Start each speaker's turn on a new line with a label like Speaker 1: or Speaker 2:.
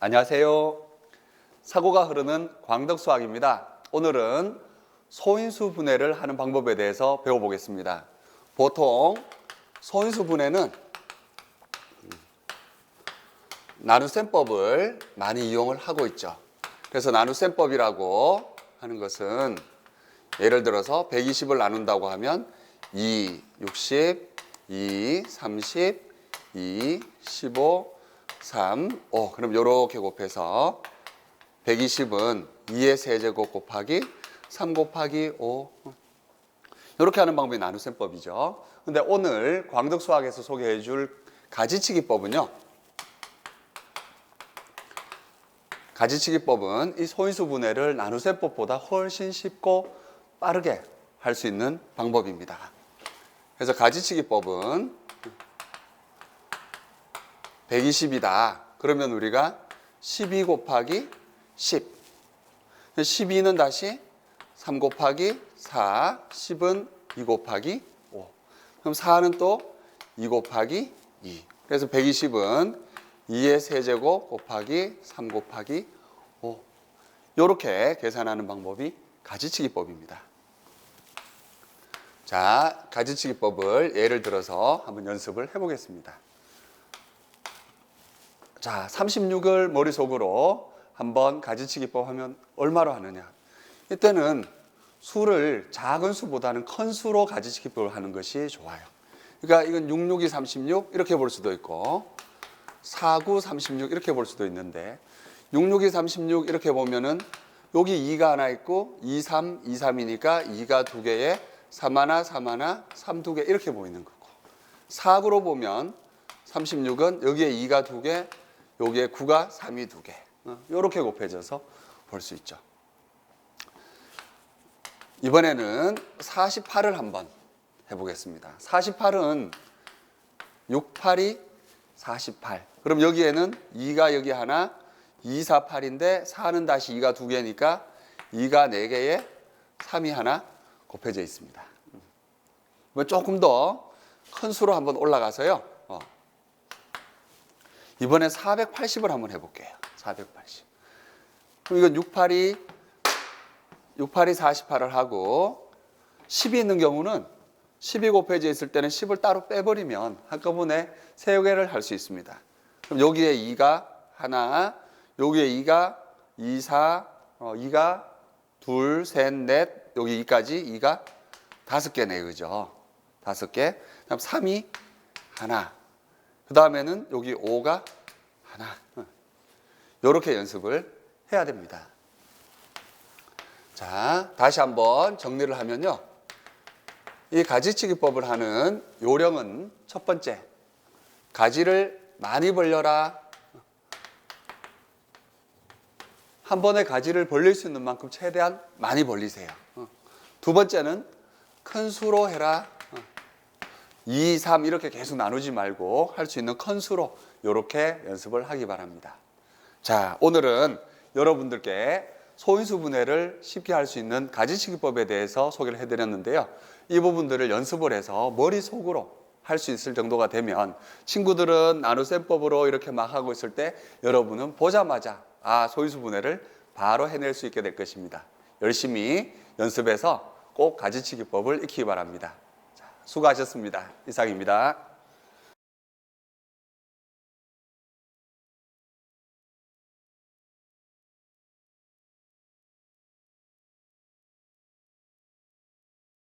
Speaker 1: 안녕하세요. 사고가 흐르는 광덕 수학입니다. 오늘은 소인수 분해를 하는 방법에 대해서 배워보겠습니다. 보통 소인수 분해는 나눗셈법을 많이 이용을 하고 있죠. 그래서 나눗셈법이라고 하는 것은 예를 들어서 120을 나눈다고 하면 2, 60, 2, 30, 2, 15, 3, 5. 그럼 이렇게 곱해서 120은 2의 세제곱 곱하기 3 곱하기 5. 이렇게 하는 방법이 나눗셈법이죠. 근데 오늘 광덕 수학에서 소개해 줄 가지치기법은요. 가지치기법은 이 소인수 분해를 나눗셈법보다 훨씬 쉽고 빠르게 할 수 있는 방법입니다. 그래서 가지치기법은 120이다. 그러면 우리가 12 곱하기 10. 12는 다시 3 곱하기 4, 10은 2 곱하기 5. 그럼 4는 또 2 곱하기 2. 그래서 120은 2의 세제곱 곱하기 3 곱하기 5. 이렇게 계산하는 방법이 가지치기법입니다. 자, 가지치기법을 예를 들어서 한번 연습을 해보겠습니다. 자, 36을 머릿속으로 한번 가지치기법 하면 얼마로 하느냐. 이때는 수를 작은 수보다는 큰 수로 가지치기법을 하는 것이 좋아요. 그러니까 이건 66이 36 이렇게 볼 수도 있고 49, 36 이렇게 볼 수도 있는데 66이 36 이렇게 보면은 여기 2가 하나 있고 2, 3, 2, 3이니까 2가 두 개에 3 하나, 3 하나, 3 두 개 이렇게 보이는 거고 4구로 보면 36은 여기에 2가 두 개, 여기에 9가 3이 두 개. 이렇게 곱해져서 볼 수 있죠. 이번에는 48을 한번 해보겠습니다. 48은 6, 8이 48. 그럼 여기에는 2가 여기 하나, 2, 4, 8인데 4는 다시 2가 두 개니까 2가 네 개에 3이 하나 곱해져 있습니다. 뭐 조금 더 큰 수로 한번 올라가서요. 어. 이번에 480을 한번 해볼게요. 480. 그럼 이건 68이 68이 48을 하고 10이 있는 경우는 10이 곱해져 있을 때는 10을 따로 빼버리면 한꺼번에 세 개를 할 수 있습니다. 그럼 여기에 2가 하나, 여기에 2가 2, 4, 어, 2가 둘, 셋, 넷, 여기 2까지 2가 다섯 개네, 그죠? 다섯 개. 그다음 3이 하나. 그 다음에는 여기 5가 하나. 이렇게 연습을 해야 됩니다. 자, 다시 한번 정리를 하면요. 이 가지치기법을 하는 요령은 첫 번째, 가지를 많이 벌려라. 한 번에 가지를 벌릴 수 있는 만큼 최대한 많이 벌리세요. 어. 두 번째는 큰 수로 해라. 2, 3 이렇게 계속 나누지 말고 할 수 있는 큰 수로 이렇게 연습을 하기 바랍니다. 자, 오늘은 여러분들께 소인수 분해를 쉽게 할 수 있는 가지치기법에 대해서 소개를 해드렸는데요. 이 부분들을 연습을 해서 머릿속으로 할 수 있을 정도가 되면 친구들은 나눗셈법으로 이렇게 막 하고 있을 때 여러분은 보자마자 아, 소인수 분해를 바로 해낼 수 있게 될 것입니다. 열심히 연습해서 꼭 가지치기법을 익히기 바랍니다. 자, 수고하셨습니다. 이상입니다.